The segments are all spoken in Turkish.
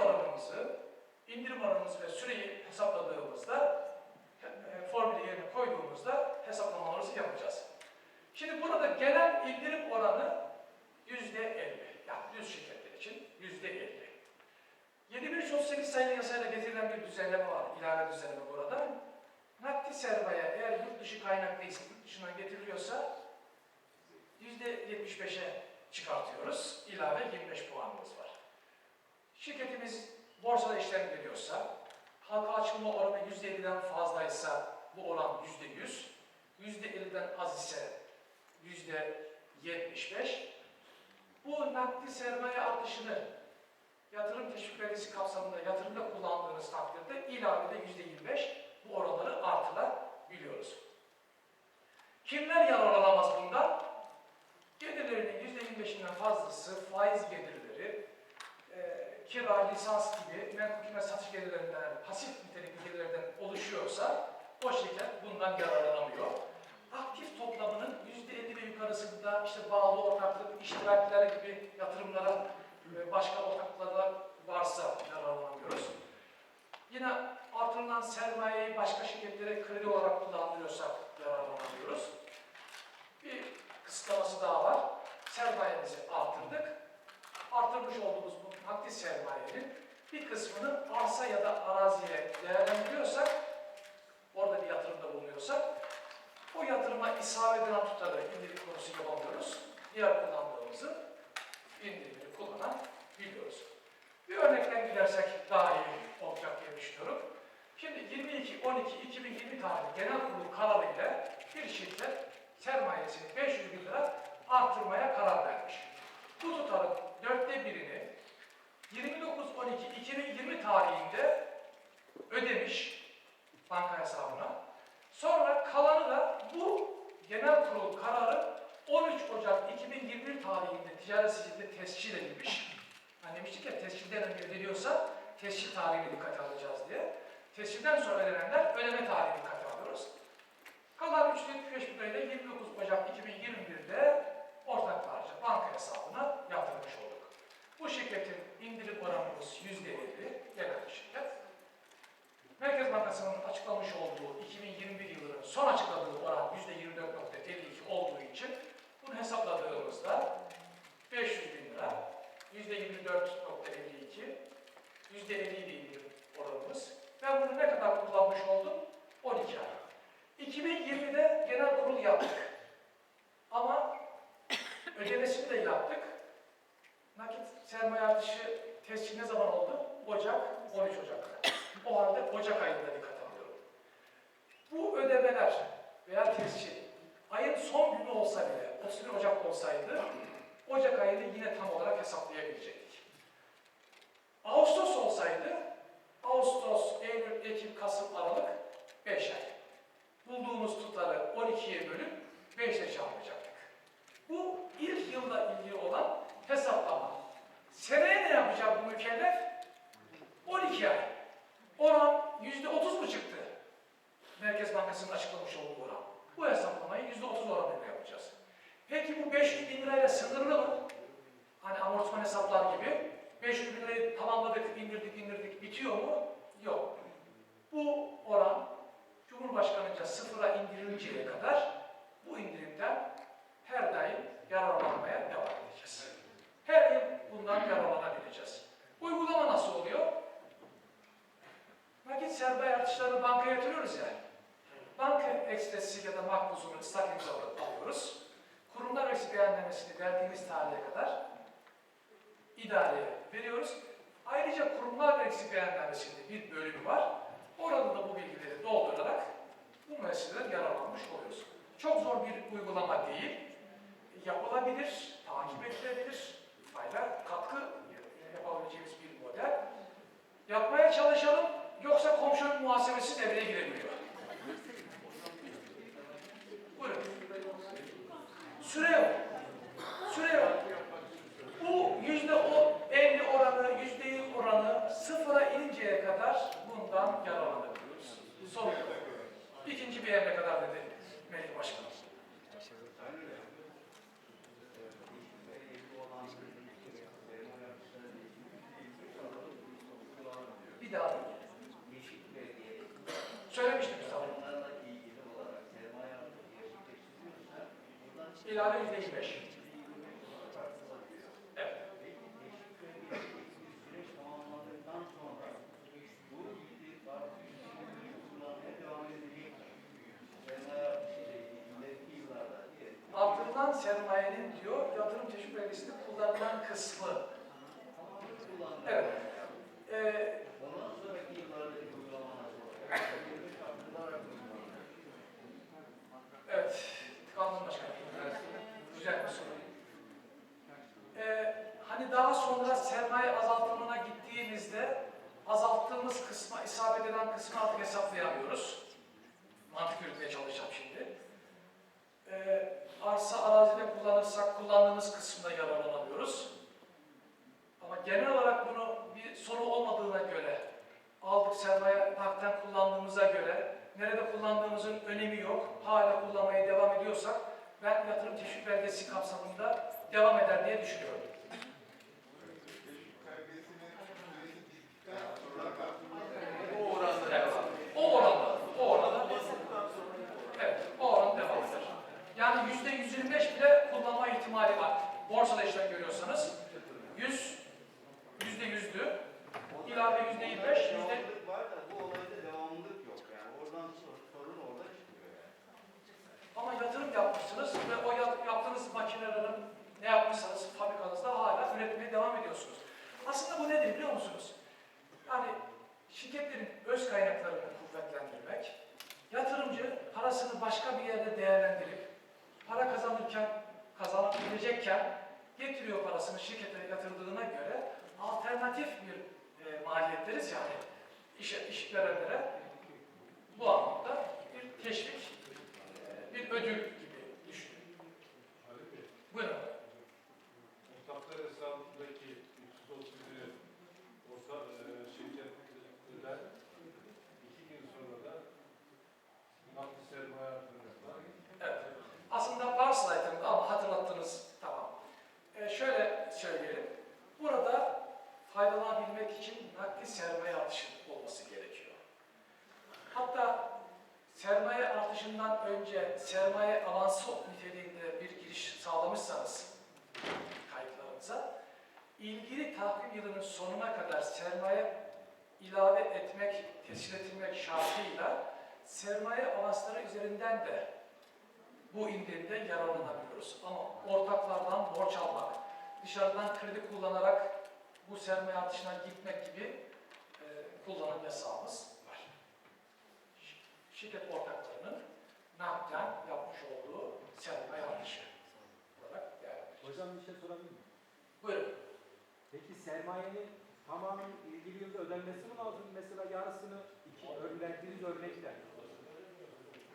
oranımızı, indirim oranımızı ve süreyi hesapladığımızda, e, formülü yerine koyduğumuzda hesaplamalarımızı yapacağız. Şimdi burada genel indirim oranı yüzde elli. Yani düz şirketler için yüzde elli. 7338 sayılı yasayla getirilen bir düzenleme var, ilave düzenleme burada. Nakdi sermaye eğer yurt dışı kaynak değilse, yurt dışından getiriliyorsa yüzde 75'e çıkartıyoruz. İlave 25 puanımız var. Şirketimiz borsada işlem görüyorsa, halka açılma oranı yüzde 50'den fazlaysa bu oran yüzde 100, yüzde 50'den az ise yüzde 75. Bu nakdi sermaye artışını yatırım teşvik vergisi kapsamında yatırımda kullandığınız takdirde ilavede yüzde 25 bu oranları artırabiliyoruz. Kimler yararlanamaz bundan? Gelirlerinin yüzde 25'inden fazlası faiz gelirleri, e, kira, lisans gibi menkul kıymet satış gelirlerinden, pasif nitelikli gelirlerden oluşuyorsa o şirket bundan yararlanamıyor. Aktif toplamının yüzde 50 ve yukarısında işte bağlı ortaklık, iştirakler gibi yatırımlara ve başka ortaklıklara varsa yararlanamıyoruz. Yine artırılan sermayeyi başka şirketlere kredi olarak kullandırıyorsak yararlanamıyoruz. Bir kısıtlaması daha var. Sermayemizi artırdık. Artırmış olduğumuz bu nakdi sermayenin bir kısmını arsa ya da araziye değerlendiriyorsak, orada bir yatırımda bulunuyorsak, o yatırıma isabet eden tutarı indirim konusu yapamıyoruz. Diğer kullandığımızı indirimini kullanabiliyoruz. Bir örnekten gidersek daha iyi olacak diye düşünüyorum. Şimdi 22-12-2020 tarihli genel kurulu kararı ile bir şirket sermayesini 500 bin lira artırmaya karar vermiş. Bu tutarın dörtte birini 29-12-2020 tarihinde ödemiş banka hesabına. Sonra kalanı da bu genel kurul kararı 13 Ocak 2021 tarihinde ticaret sicilinde tescil edilmiş. Hani demiştik ya tescilden önce ödeniyorsa tescil tarihine dikkate alacağız diye. Tescilden sonra ödenenler ödeme tarihine dikkate alıyoruz. Kalan 375 bin lirayla 29 Ocak 2021'de ortaklarca banka hesabına yatırmış olduk. Bu şirketin indirim oranımız %50, genel bir şirket. Merkez Bankası'nın açıklamış olduğu 2021 yılının son açıkladığı oran %24.52 olduğu için bunu hesapladığımızda 500 bin lira, %24.52, %50 de indirim oranımız. Ben bunu ne kadar kullanmış oldum? 12 ay. 2020'de genel kurul yaptık. Ama ödemesini de yaptık. Nakit sermaye artışı tescil ne zaman oldu? Ocak, 13 Ocak'ta. O halde Ocak ayında dikkat alıyorum. Bu ödemeler veya tescil ayın son günü olsa bile, 31 Ocak olsaydı Ocak ayını yine tam olarak hesaplayabilecektik. Ağustos olsaydı Ağustos, Eylül, Ekim, Kasım, Aralık 5 ay. Bulduğumuz tutarı 12'ye bölüp 5 ile çarpacaktık. Bu ilk yılla ilgili olan hesaplama. Seneye ne yapacak bu mükellef? 12 ay. Oran yüzde otuz mu çıktı? Merkez Bankası'nın açıklamış olduğu oran. Bu hesaplamayı yüzde otuz oranıyla yapacağız. Peki bu 500 bin lirayla sınırlı mı? Hani amortisman hesaplar gibi. 500 bin lirayı tamamladık, indirdik, indirdik, bitiyor mu? Yok. Bu oran Cumhurbaşkanı'nca sıfıra indirilinceye kadar bu indirimden her daim yararlanmaya devam edeceğiz. Her yıl bundan yararlanabileceğiz. Uygulama nasıl oluyor? Nakit sermaye artışlarını bankaya yatırıyoruz ya. Banka ekstresi ya da makbuzunu ıslak imzalı alıyoruz. Kurumlar vergisi beyannamesini verdiğimiz tarihe kadar idareye veriyoruz. Ayrıca kurumlar vergisi beyannamesinde bir bölümü var. Orada da bu bilgileri doldurarak bu meseleden yararlanmış oluyoruz. Çok zor bir uygulama değil. Yapılabilir, takip edilebilir, fayda, katkı yapabileceğimiz bir model. Yapmaya çalışalım, yoksa komşunun muhasebesi devreye girebiliyor. Buyurun. Süre yok. Süre yok. Bu yüzde o 50 oranı, yüzde 100 oranı sıfıra ininceye kadar bundan yararlanabiliyoruz. Son İkinci bir emre kadar dedi Melih Başkanım. Bir daha dinleyelim. Yeşil Belediye'de Söylemiştim Mustafa. onlarla ilgili olarak sermaye artışı gerçekleştiriyorsa buradan İlave yüzde yirmi beş. Evet. Peki Yeşil Belediye'deki süreç tamamlandıktan sonra bu yüzde artışı kullanmaya devam edecek mi? Sermaye artışı ile ilgili ileriki yıllarda diye Artırılan sermayenin diyor yatırım teşvik belgesinde kullanılan kısmı. tamamını kullanmaya Evet. Ee, Ondan sonraki yıllardaki uygulama nasıl olacak? Artırılarak uygulanacak. evet. Kanun Başkanı. Güzel bir soru. Ee, hani daha sonra sermaye azaltımına gittiğimizde azalttığımız kısma, isabet eden kısmı artık hesaplayamıyoruz. Mantık yürütmeye çalışacağım şimdi. Ee, arsa arazide kullanırsak kullandığımız kısımda yararlanamıyoruz. Ama genel olarak bunu bir sonu olmadığına göre, aldık sermaye nakden kullandığımıza göre, nerede kullandığımızın önemi yok, hala kullanmaya devam ediyorsak, ben yatırım teşvik belgesi kapsamında devam eder diye düşünüyorum. O oranda Evet. O oranda, o oranda, evet, o oran devam eder. Yani yüzde 125 bile kullanma ihtimali var. Borsada işlem görüyorsanız, 100, yüzde yüzdü, ilave yüzde 25, yüzde Devamlılık var da bu olayda devamlılık yok yani. Oradan sor- sorun orada çıkıyor yani. Ama yatırım yapmışsınız ve o yat- yaptığınız makinelerin ne yapmışsanız fabrikanızda hala üretmeye devam ediyorsunuz. Aslında bu nedir biliyor musunuz? Yani şirketlerin öz kaynaklarını kuvvetlendirmek, yatırımcı parasını başka bir yerde değerlendirip, para kazanırken, kazanabilecekken getiriyor parasını şirkete yatırdığına göre alternatif bir e, maliyet deriz yani işe, işverenlere bu anlamda bir teşvik ee, bir ödül gibi düşünün. Ali Bey, Buyurun. ortaklar hesabındaki 331 orta e, şirket öder, iki gün sonra da nakli sermaye artırımı Evet. Aslında var slaytımda ama hatırlattınız. Tamam. Ee, şöyle söyleyelim. Burada faydalanabilmek için nakli sermaye artışı olması gerekiyor. Hatta sermaye önce sermaye avansı niteliğinde bir giriş sağlamışsanız kayıtlarınıza ilgili takvim yılının sonuna kadar sermaye ilave etmek, tescil edilmek şartıyla sermaye avansları üzerinden de bu indirimde yararlanabiliyoruz. Ama ortaklardan borç almak, dışarıdan kredi kullanarak bu sermaye artışına gitmek gibi e, kullanım yasağımız var. Şirket ortaklarının nakden yapmış olduğu sermaye artışı olarak değerlendirilir. Hocam bir şey sorabilir miyim? Buyurun. Peki sermayenin tamamının ilgili yılda ödenmesi mi lazım? Mesela yarısını iki verdiğiniz örnekte.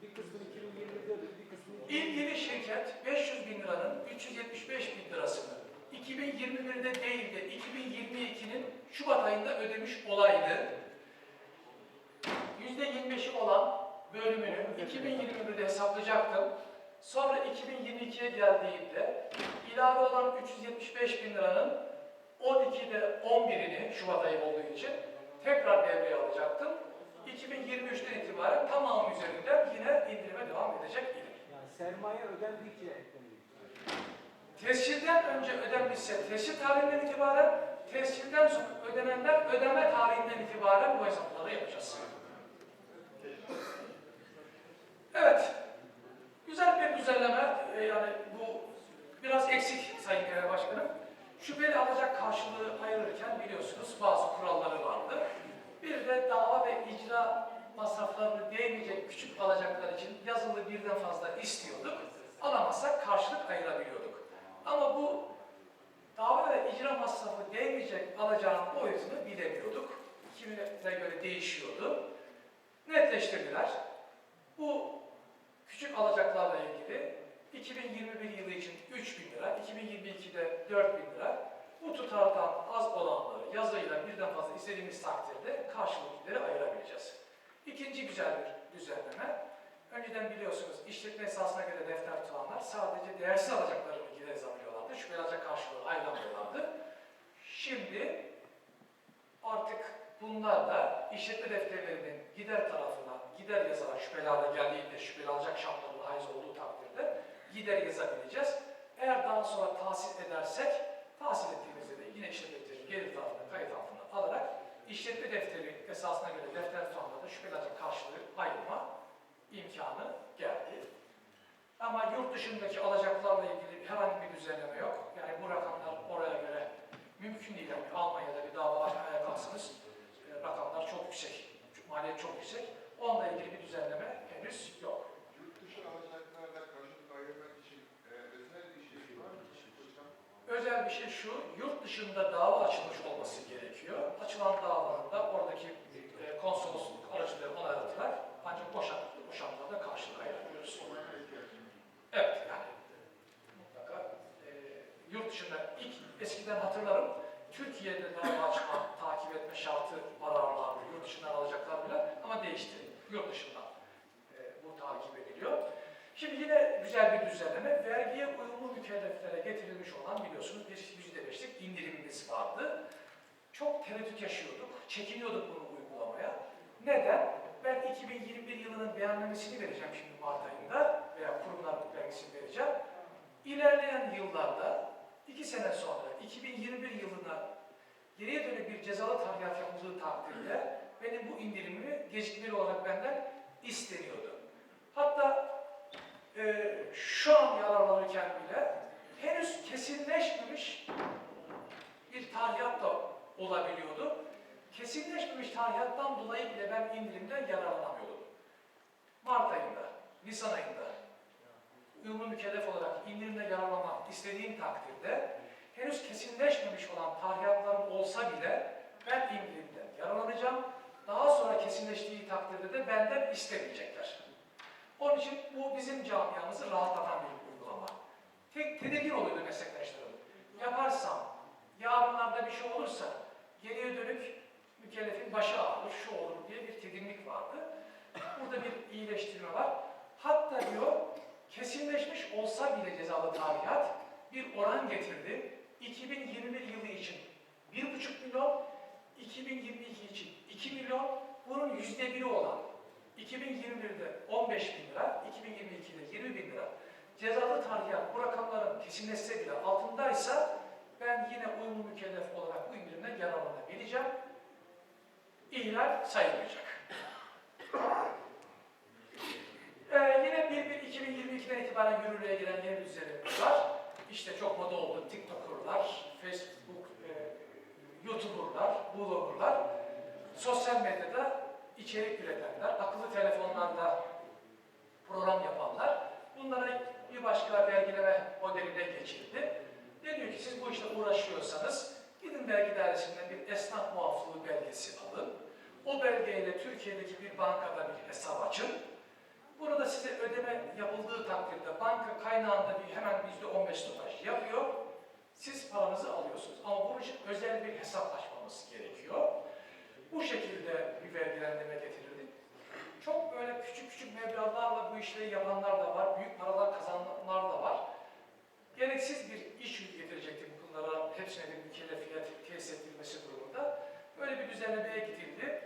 Bir kısmını 2020'de ödedi, bir kısmını... İlgili şirket 500 bin liranın 375 bin lirasını 2021'de değil de 2022'nin Şubat ayında ödemiş olaydı. %25'i olan bölümünü 2021'de hesaplayacaktım. Sonra 2022'ye geldiğinde ilave olan 375 bin liranın 12'de 11'ini Şubat ayı olduğu için tekrar devreye alacaktım. 2023'ten itibaren tamamı üzerinden yine indirime devam edecek idim. Yani sermaye ödendikçe eklenecek. Tescilden önce ödenmişse tescil tarihinden itibaren, tescilden sonra ödenenler ödeme tarihinden itibaren bu hesapları yapacağız. Evet, güzel bir düzenleme. Ee, yani bu biraz eksik Sayın Genel Başkanım. Şüpheli alacak karşılığı ayırırken biliyorsunuz bazı kuralları vardı. Bir de dava ve icra masraflarını değmeyecek küçük alacaklar için yazılı birden fazla istiyorduk. Alamazsak karşılık ayırabiliyorduk. Ama bu dava ve icra masrafı değmeyecek alacağın boyutunu bilemiyorduk. Kimine göre değişiyordu. Netleştirdiler. Bu küçük alacaklarla ilgili 2021 yılı için 3 bin lira, 2022'de 4 bin lira, bu tutardan az olanları yazıyla birden fazla istediğimiz takdirde karşılıkları ayırabileceğiz. İkinci güzel bir düzenleme. Önceden biliyorsunuz işletme esasına göre defter tutanlar sadece değersiz alacaklarını yazabiliyorlardı. Şüpheli alacak karşılığı ayrılamıyorlardı. Şimdi artık Bunlar da işletme defterlerinin gider tarafına gider yazarak şüpheli hale geldiğinde şüpheli alacak şartların haiz olduğu takdirde gider yazabileceğiz. Eğer daha sonra tahsil edersek tahsil ettiğimizde de yine işletme defteri gelir tarafına kayıt altına alarak işletme defteri esasına göre defter tutanlarda şüpheli alacak karşılığı ayırma imkanı geldi. Ama yurt dışındaki alacaklarla ilgili herhangi bir düzenleme yok. Yani bu rakamlar oraya göre mümkün değil. Yani Almanya'da bir dava açmaya kalksanız e, rakamlar çok yüksek. Maliyet çok yüksek. Onunla ilgili bir düzenleme henüz yok. Yurt dışı alacaklarla karşılık ayırmak için e, özel bir şey var mı? Özel bir şey şu, yurt dışında dava açılmış olması gerekiyor. Açılan davanın da oradaki e, konsolosluk aracılığıyla onaylatılarak ancak boşantılı boşantılarda karşılık ayırabiliyoruz. Evet yani mutlaka e, yurt dışında ilk eskiden hatırlarım Türkiye'de dava açma, takip etme şartı ararlardı. Yurt dışından alacaklar bile ama değişti. Yurt dışından e, bu takip ediliyor. Şimdi yine güzel bir düzenleme. Vergiye uyumlu mükelleflere getirilmiş olan biliyorsunuz bir %5'lik indirimimiz vardı. Çok tereddüt yaşıyorduk, çekiniyorduk bunu uygulamaya. Neden? Ben 2021 yılının beyannamesini vereceğim şimdi Mart ayında veya kurumlar vergisini vereceğim. İlerleyen yıllarda, iki sene sonra 2021 yılına geriye dönük bir cezalı tahribat yapıldığı takdirde benim bu indirimimi gecikmeli olarak benden isteniyordu. Hatta e, şu an yararlanırken bile henüz kesinleşmemiş bir tahribat da olabiliyordu. Kesinleşmemiş tahriyattan dolayı bile ben indirimden yararlanamıyordum. Mart ayında, Nisan ayında uyumlu mükellef olarak indirimde yararlanmak istediğim takdirde henüz kesinleşmemiş olan tahriyatlarım olsa bile ben indirimden yararlanacağım. Kesinleştiği takdirde de benden istemeyecekler. Onun için bu bizim camiamızı rahatlatan bir uygulama. Tek tedirgin oluyordu meslektaşlarım. Yaparsam, yarınlarda bir şey olursa geriye dönük mükellefin başı ağrır, şu olur diye bir tedirginlik vardı. Burada bir iyileştirme var. Hatta diyor, kesinleşmiş olsa bile cezalı tarihat bir oran getirdi. 2021 yılı için 1,5 milyon, 2022 için 2 milyon, bunun yüzde biri olan 2021'de 15 bin lira, 2022'de 20 bin lira. Cezalı tarihat bu rakamların kesinleşse bile altındaysa ben yine uyumlu mükellef olarak bu indirimden yararlanabileceğim. İhlal sayılmayacak. Ee, yine 1-1-2022'den itibaren yürürlüğe giren yeni düzenimiz var. İşte çok moda oldu TikToker'lar, Facebook, sosyal medyada içerik üretenler, akıllı telefonlarda program yapanlar, bunlara bir başka vergileme modeline geçildi. Deniyor ki siz bu işle uğraşıyorsanız gidin vergi dairesinden bir esnaf muaflığı belgesi alın. O belgeyle Türkiye'deki bir bankada bir hesap açın. Burada size ödeme yapıldığı takdirde banka kaynağında bir hemen yüzde on beş stopaj yapıyor. Siz paranızı alıyorsunuz. Ama bunun için özel bir hesap açmamız gerekiyor. Bu şekilde bir vergilendirme getirildi. Çok böyle küçük küçük meblağlarla bu işleri yapanlar da var. Büyük paralar kazananlar da var. Gereksiz bir iş yükü getirecekti bu konulara. Hepsine bir mükellefiyet tesis edilmesi durumunda. Böyle bir düzenlemeye gidildi.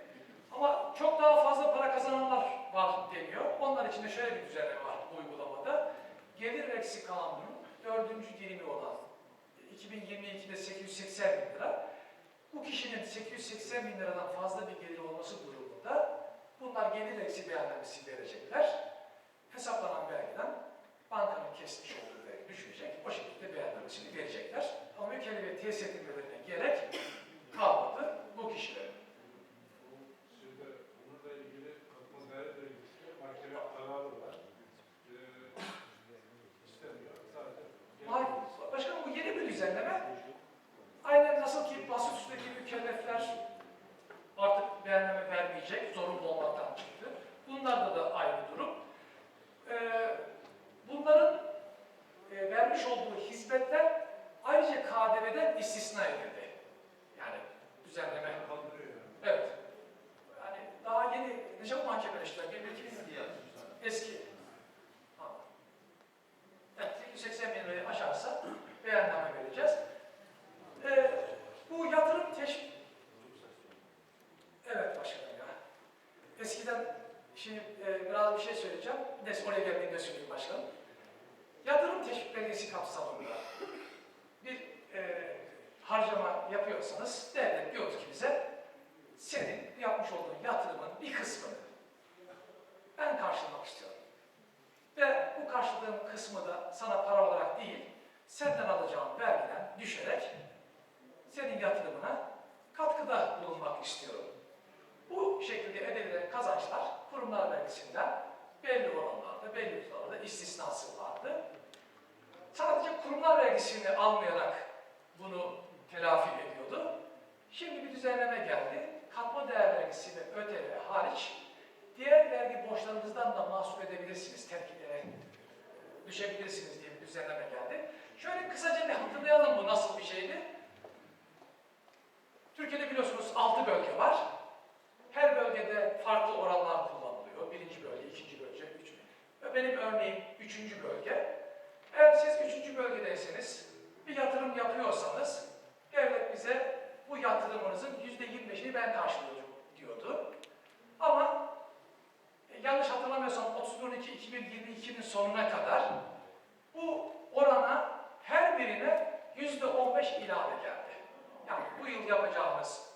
Ama çok daha fazla para kazananlar var deniyor. Onlar için de şöyle bir düzenleme var bu uygulamada. Gelir vergisi kanunun dördüncü dilimi olan 2022'de 880 bin lira. Bu kişinin 880 bin liradan fazla bir gelir olması durumunda bunlar gelir vergisi beyannamesi verecekler. Hesaplanan vergiden bankanın kesmiş olduğu vergi düşecek. O şekilde beyannamesini verecekler. Ama mükellefiyet tesis edilmelerine gerek kalmadı bu kişilerin. Şimdi bununla ilgili Katma Gayret Vergisi'nde mahkeme kararı var. Ee, istemiyor. Sadece Hayır, başkanım bu yeni bir düzenleme. Aynen nasıl ki basit üstteki mükellefler artık beyanname vermeyecek, zorunlu olmaktan çıktı. Bunlarda da aynı durum. Ee, bunların e, vermiş olduğu hizmetler ayrıca KDV'den istisna edildi. Yani düzenleme. Evet. Yani daha yeni, ne çabuk mahkemeleştiler. Bir, bir, iki, Eski. Tamam. Evet, 880 bin lirayı aşarsa beyanname vereceğiz. Ee, bu yatırım teşvik... de söyleyeyim başkanım. Yatırım teşvik belgesi kapsamında bir e, harcama yapıyorsanız devlet diyor ki bize senin yapmış olduğun yatırımın bir kısmını ben karşılamak istiyorum. Ve bu karşıladığım kısmı da sana para olarak değil, senden alacağım vergiden düşerek senin yatırımına katkıda bulunmak istiyorum. Bu şekilde elde edilen kazançlar kurumlar vergisinden belli oranlarda, belli tutarlarda istisnası vardı. Sadece kurumlar vergisini almayarak bunu telafi ediyordu. Şimdi bir düzenleme geldi. Katma değer vergisi ve ÖTV hariç diğer vergi borçlarınızdan da mahsup edebilirsiniz, terkilere düşebilirsiniz diye bir düzenleme geldi. Şöyle kısaca bir hatırlayalım bu nasıl bir şeydi. Türkiye'de biliyorsunuz 6 bölge var. Her bölgede farklı oranlar kullanılıyor. Birinci bölge, ikinci bölge, üç. Ve benim örneğim üçüncü bölge. Eğer siz üçüncü bölgedeyseniz, bir yatırım yapıyorsanız, devlet bize bu yatırımınızın yüzde yirmi beşini ben karşılıyorum diyordu. Ama e, yanlış hatırlamıyorsam 31-12-2022'nin sonuna kadar bu orana her birine yüzde on beş ilave geldi. Yani bu yıl yapacağınız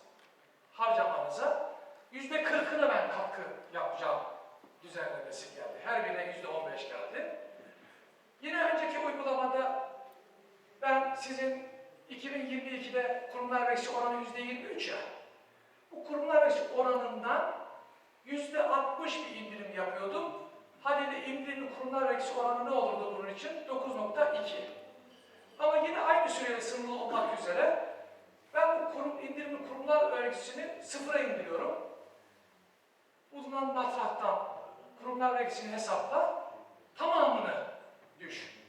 harcamanıza yüzde kırkını ben katkı yapacağım düzenlemesi geldi. Her birine yüzde on beş geldi. Yine önceki uygulamada ben sizin 2022'de kurumlar vergisi oranı yüzde 23 ya. Bu kurumlar vergisi oranından yüzde 60 bir indirim yapıyordum. Haliyle indirimli kurumlar vergisi oranı ne olurdu bunun için? 9.2. Ama yine aynı sürede sınırlı olmak üzere ben bu kurum, indirimli kurumlar vergisini sıfıra indiriyorum. Bulunan matrahtan kurumlar vergisini hesapla, tamamını düş.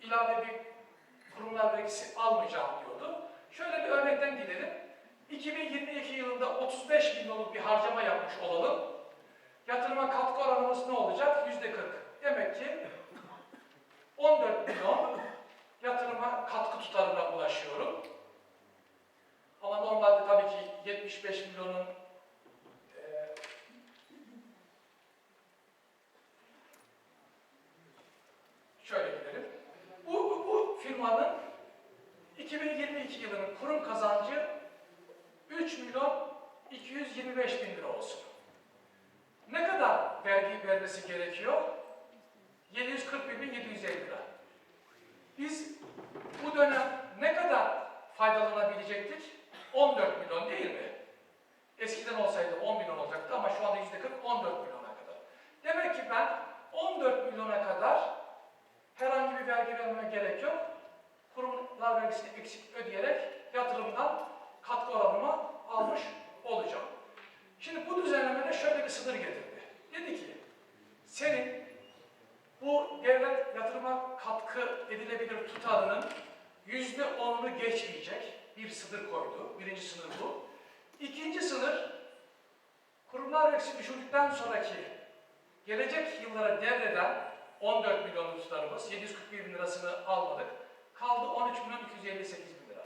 İlave bir kurumlar vergisi almayacağım diyordu. Şöyle bir örnekten gidelim. 2022 yılında 35 milyonluk bir harcama yapmış olalım. Yatırıma katkı oranımız ne olacak? Yüzde 40. Demek ki 14 milyon yatırıma katkı tutarına ulaşıyorum. Ama normalde tabii ki 75 milyonun eee, şöyle gidelim. Bu, bu, bu firmanın 2022 yılının kurum kazancı 3 milyon 225 bin lira olsun. Ne kadar vergi vermesi gerekiyor? 741 bin 750 lira. Biz bu dönem ne kadar faydalanabilecektik? 14 milyon değil mi? Eskiden olsaydı 10 milyon olacaktı ama şu anda yüzde 40 14 milyona kadar. Demek ki ben 14 milyona kadar herhangi bir vergi vermeme gerek yok. Kurumlar vergisini eksik ödeyerek yatırımdan katkı oranımı almış olacağım. Şimdi bu düzenlemede şöyle bir sınır getirdi. Dedi ki, senin bu devlet yatırıma katkı edilebilir tutarının yüzde onunu geçmeyecek bir sınır koydu. Birinci sınır bu. İkinci sınır, kurumlar vergisi düşürdükten sonraki gelecek yıllara devreden 14 milyon tutarımız, 741 bin lirasını almadık. Kaldı 13 milyon 258 bin lira.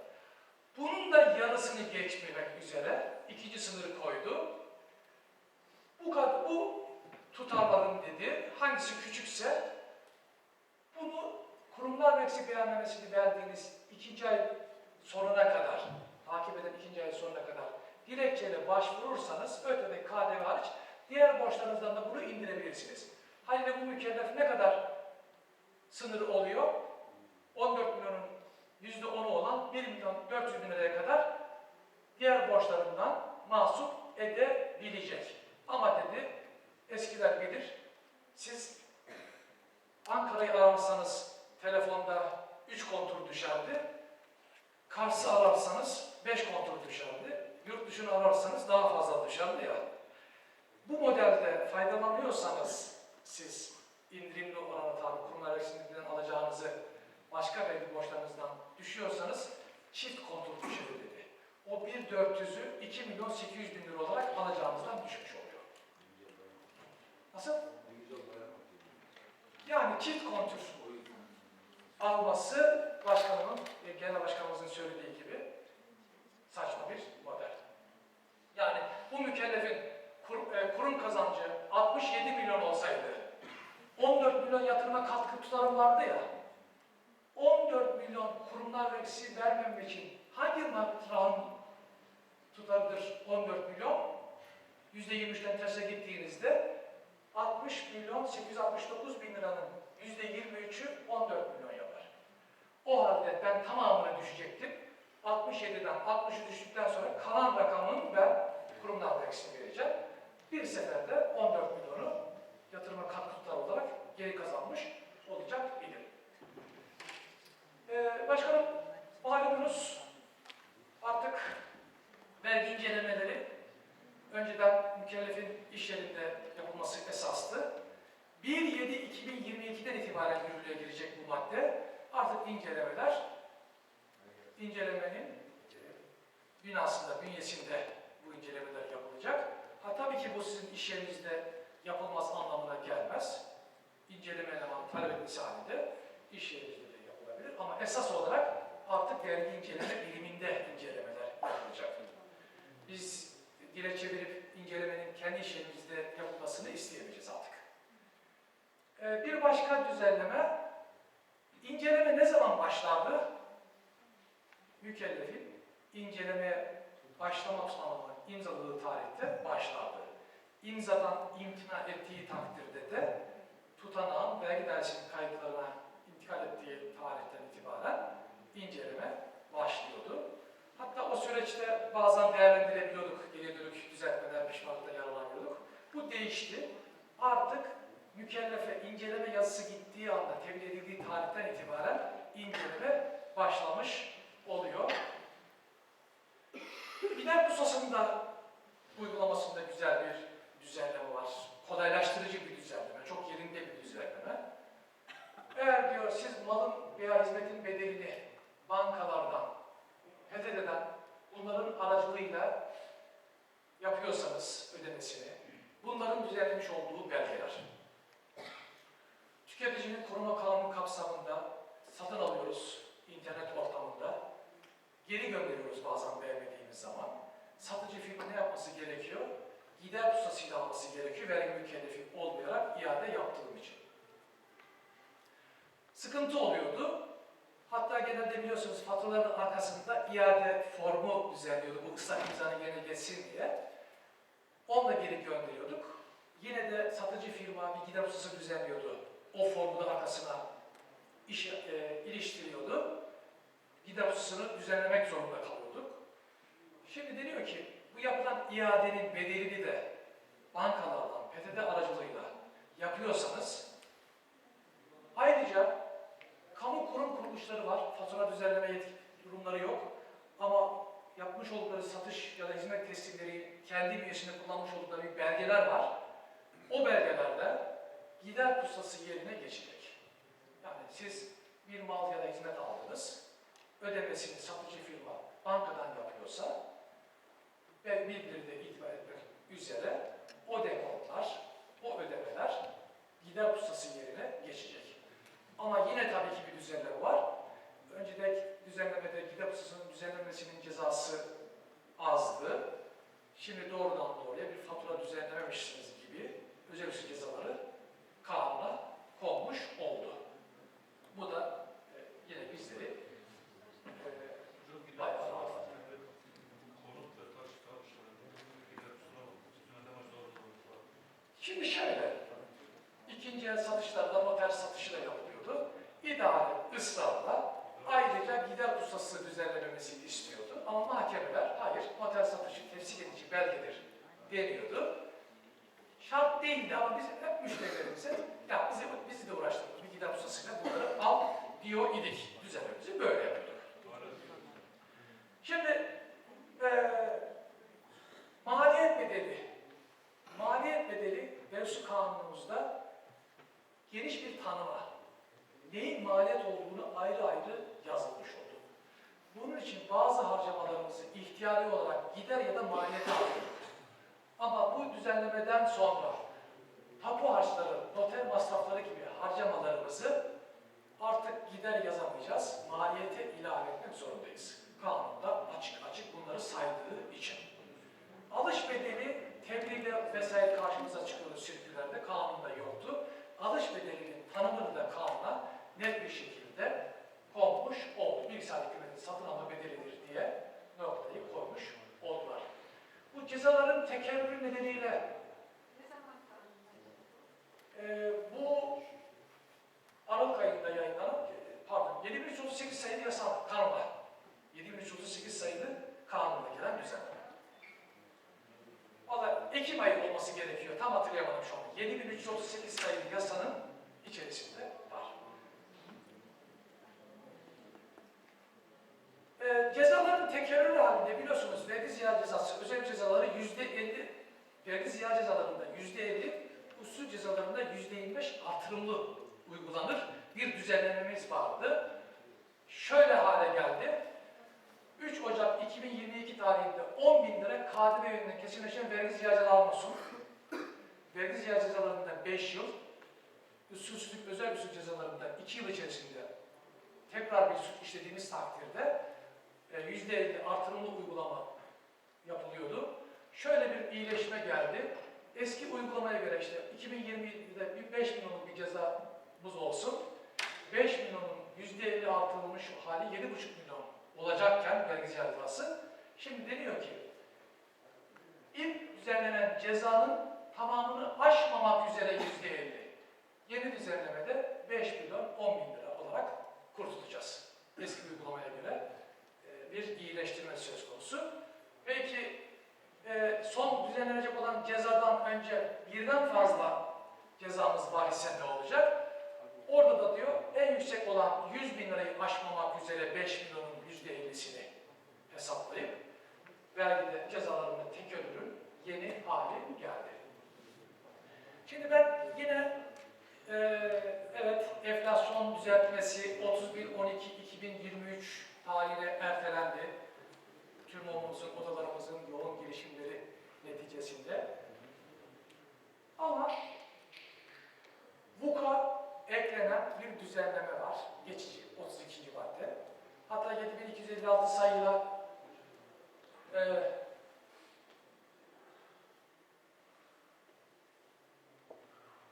Bunun da yarısını geçmemek üzere ikinci sınırı koydu. Bu, bu tutarların dedi, hangisi küçükse bunu kurumlar vergisi beyannamesini verdiğiniz ikinci ay sonuna kadar, takip eden ikinci ay sonuna kadar dilekçeyle başvurursanız ÖTV, KDV hariç diğer borçlarınızdan da bunu indirebilirsiniz. Haliyle bu mükellef ne kadar sınırı oluyor? 14 milyonun %10'u olan 1 milyon 400 bin liraya kadar diğer borçlarından mahsup edebilecek. Ama dedi, eskiler bilir, siz Ankara'yı ararsanız telefonda 3 kontur düşerdi, Kars'ı ararsanız 5 kontur düşerdi, yurt dışını ararsanız daha fazla düşerdi ya. Bu modelde faydalanıyorsanız siz indirimli orana tabi kurumlar alacağınızı başka vergi borçlarınızdan düşüyorsanız çift kontrol düşer dedi. O 1.400'ü 2 milyon 800 bin lira olarak alacağınızdan düşmüş oluyor. Nasıl? Yani çift kontür alması başkanımın, e, genel başkanımızın söylediği gibi saçma bir model. Yani bu mükellefin kur- e, kurum kazancı 67 milyon olsaydı 14 milyon yatırıma katkı tutarım vardı ya. 14 milyon kurumlar vergisi vermem için hangi matrağın tutarıdır 14 milyon? %23'ten terse gittiğinizde 60 milyon 869 bin liranın %23'ü 14 milyon yapar. O halde ben tamamına düşecektim. 67'den 60'ı düştükten sonra kalan rakamın ben kurumlar vergisini vereceğim. Bir seferde 14 milyonu yatırıma katkı olarak geri kazanmış olacak. Ee, başkanım, malumunuz artık vergi incelemeleri önceden mükellefin iş yerinde yapılması esastı. 1.7.2022'den itibaren yürürlüğe girecek bu madde. Artık incelemeler, incelemenin binasında, bünyesinde bu incelemeler yapılacak. Ha tabii ki bu sizin iş yerinizde yapılmaz anlamına gelmez. İnceleme elemanı talep etmesi halinde iş yerinizde. Ama esas olarak artık vergi inceleme biliminde incelemeler yapılacak. Biz dile çevirip incelemenin kendi iş yerimizde yapılmasını isteyemeyeceğiz artık. Ee, bir başka düzenleme, inceleme ne zaman başlardı? Mükellefin incelemeye başlama tutanağını imzaladığı tarihte başlardı. İmzadan imtina ettiği takdirde de tutanağın vergi dairesinin kayıtlarına intikal ettiği tarihten itibaren inceleme başlıyordu. Hatta o süreçte bazen değerlendirebiliyorduk, geriye dönük düzeltmeler, pişmanlıkla yaralanıyorduk. Bu değişti. Artık mükellefe inceleme yazısı gittiği anda, tebliğ edildiği tarihten itibaren inceleme başlamış oluyor. Biner pususunda uygulamasında güzel bir düzenleme var. Kolaylaştırıcı bir düzenleme, çok yerinde bir düzenleme. Eğer diyor siz malın veya hizmetin bedelini bankalardan, PTT'den bunların aracılığıyla yapıyorsanız ödemesini, bunların düzenlemiş olduğu belgeler. Tüketicinin koruma kanunu kapsamında satın alıyoruz internet ortamında. Geri gönderiyoruz bazen beğenmediğimiz zaman. Satıcı firma ne yapması gerekiyor? Gider pususuyla alması gerekiyor vergi mükellefi olmayarak iade için. Sıkıntı oluyordu. Hatta genelde biliyorsunuz faturaların arkasında iade formu düzenliyordu bu ıslak imzanın yerine geçsin diye. Onu da geri gönderiyorduk. Yine de satıcı firma bir gider hususu düzenliyordu. O formu da arkasına iş, e, iliştiriyordu. Gider hususunu düzenlemek zorunda kalıyorduk. Şimdi deniyor ki bu yapılan iadenin bedelini de bankalardan, PTT aracılığıyla yapıyorsanız ayrıca kamu kurum kuruluşları var. Fatura düzenleme yetki durumları yok. Ama yapmış oldukları satış ya da hizmet teslimleri kendi bünyesinde kullanmış oldukları bir belgeler var. O belgelerde gider pusulası yerine geçecek. Yani siz bir mal ya da hizmet aldınız, ödemesini satıcı firma bankadan yapıyorsa ve bir de itibar etmek üzere o dekontlar, o ödemeler gider pusulası yerine geçecek. Ama yine tabii ki bir düzenleme var. Önceki düzenlemede pusulasının düzenlemesinin cezası azdı. Şimdi doğrudan doğruya bir fatura düzenlememişsiniz gibi özel usul cezaları kanuna konmuş oldu. Bu da e, yine bizleri e, bayağı. Şimdi şöyle, ikinci el satışlarda noter satışı da yapılıyordu. İdare ısrarla ayrıca gider pusulası düzenlememesini istiyordu. Ama mahkemeler hayır noter satışı tefsir edici belgedir deniyordu. Şart değildi ama biz hep müşterilerimize ya bizi, bizi de uğraştırdık bir gider pusulasıyla bunları al diyor idik. Düzenlememizi böyle yapıyorduk. Şimdi eee maliyet bedeli Maliyet bedeli versi kanunumuzda geniş bir tanıma, neyin maliyet olduğunu ayrı ayrı yazılmış oldu. Bunun için bazı harcamalarımızı ihtiyari olarak gider ya da maliyete alıyorduk. Ama bu düzenlemeden sonra tapu harçları, noter masrafları gibi harcamalarımızı artık gider yazamayacağız, maliyete ilave etmek zorundayız. Kanunda açık açık bunları saydığı için. Alış bedeli tebliğde vesaire karşımıza çıkıyordu sirkülerde, kanunda yoktu. alış bedelinin tanımını da kanuna net bir şekilde konmuş oldu. Bilgisayar hükümeti satın alma bedelidir diye noktayı koymuş oldular. Bu cezaların tekerrürü nedeniyle e, bu Aralık ayında yayınlanan, e, pardon 7338 sayılı yasa kanunla, 7338 sayılı kanunla gelen düzenleme. Valla Ekim ayı olması gerekiyor. Tam hatırlayamadım şu an. 7338 sayılı yasanın içerisinde var. Ee, cezaların tekerrür halinde ziyaret cezası, özel cezaları yüzde 50, vergi ziyaret cezalarında yüzde 50, usul cezalarında yüzde 25 artırımlı uygulanır. Bir düzenlememiz vardı. Şöyle hale geldi. 3 Ocak 2022 tarihinde 10 bin lira KDV yönünden kesinleşen vergi cezaları almasın. Vergi ziyaret cezalarında 5 yıl, usulsüzlük özel usul cezalarında 2 yıl içerisinde tekrar bir suç işlediğimiz takdirde e, %50 artırımlı uygulama yapılıyordu. Şöyle bir iyileşme geldi. Eski uygulamaya göre işte 2020'de bir 5 milyonluk bir cezamız olsun. 5 milyonun %50 artırılmış hali 7,5 milyon olacakken vergi cezası. Şimdi deniyor ki ilk düzenlenen cezanın tamamını aşmamak üzere %50. Yeni düzenlemede 5 milyon 10 bin lira olarak kurtulacağız. Eski uygulamaya göre e, bir iyileştirme söz konusu. Peki e, son düzenlenecek olan cezadan önce birden fazla cezamız var ise ne olacak? Orada da diyor en yüksek olan 100 bin lirayı aşmamak üzere 5 milyonun %50'sini hesaplayıp vergide cezalarının tekerrürün yeni hali geldi. Şimdi ben yine e, evet enflasyon düzeltmesi 31-12-2023 tarihine ertelendi. TÜRMO'muzun, odalarımızın yoğun girişimleri neticesinde. Ama VUK'a eklenen bir düzenleme var. Geçici 32. madde. Hatta 7256 sayıyla e,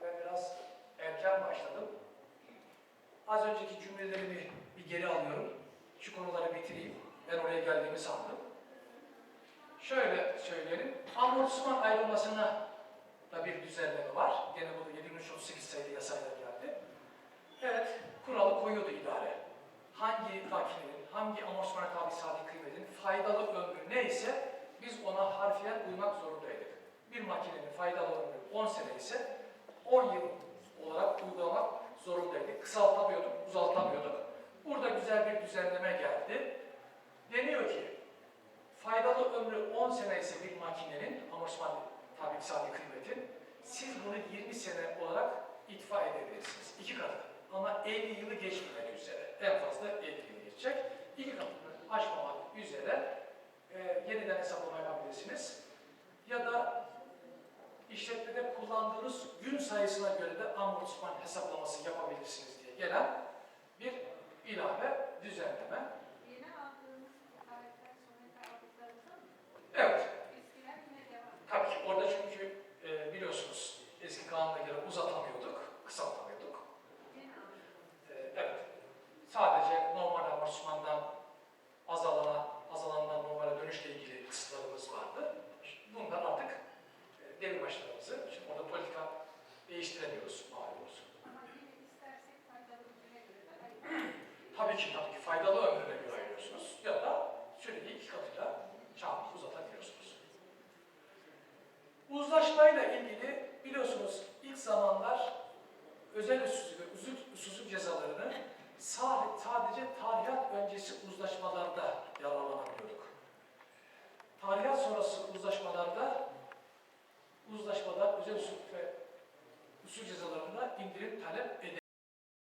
ben biraz erken başladım. Az önceki cümlelerimi bir geri alıyorum. Şu konuları bitireyim. Ben oraya geldiğimi sandım. Şöyle söyleyelim. Amortisman ayrılmasına da bir düzenleme var. Gene bu da 7338 sayılı yasayla geldi. Evet, kuralı koyuyordu idare. Hangi makinenin, hangi amortismana tabi sadi kıymetin faydalı ömrü neyse biz ona harfiyen uymak zorundaydık. Bir makinenin faydalı ömrü 10 sene ise 10 yıl olarak uygulamak zorundaydık. Kısaltamıyorduk, uzaltamıyorduk. Burada güzel bir düzenleme geldi. Deniyor ki faydalı ömrü 10 sene ise bir makinenin amortisman tabi sadi kıymetin siz bunu 20 sene olarak itfa edebilirsiniz. İki katı. Ama 50 yılı geçmemek üzere. En fazla 50 yıl geçecek. İki katını aşmamak üzere e, yeniden hesaplama yapabilirsiniz. Ya da işletmede kullandığınız gün sayısına göre de amortisman hesaplaması yapabilirsiniz diye gelen bir ilave, düzenleme.